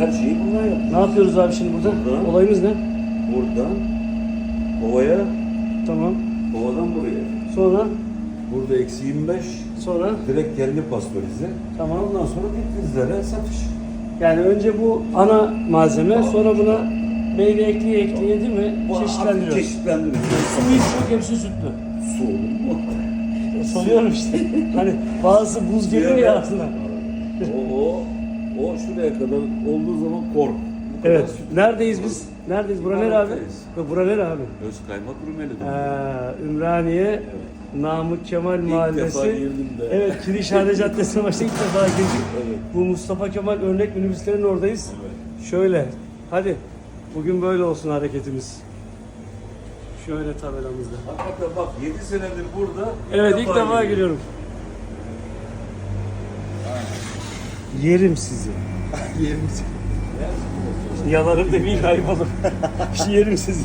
her şeyi bunlar yaptı. Ne yapıyoruz abi şimdi burada? Burada. Olayımız ne? Buradan ovaya, Tamam. ovadan buraya. Sonra? Burada eksi 25, Sonra? direkt kendi pastörize. Tamam. Ondan sonra vitrinlere satış. Yani önce bu ana malzeme, sonra buna meyve ekleye ekleye değil mi? Çeşitlendiriyoruz. Çeşitlendiriyoruz. Su hiç yok, hepsi sütlü. Su olur mu? Soruyorum işte. hani bazısı buz geliyor ya ağzına. o, o, şuraya kadar olduğu zaman kork. Bu kadar Evet. süt. Neredeyiz biz? Neredeyiz? Bura nere abi? Malatya'dayız. Bura nere abi? Öz kaymak Rumeli Ee, Ümraniye, Namık Kemal İlk Mahallesi. defa girdim de. Evet, Kirişhane Caddesi'ne başta ilk defa girdik. Evet. Bu Mustafa Kemal örnek minibüslerin oradayız. Şöyle, hadi bugün böyle olsun hareketimiz. Şöyle tabelamızda. Hakikaten bak 7 senedir burada. Evet, ilk defa geliyorum. Yerim sizi. Yerim Yalarım ayıp olur. Yerim sizi.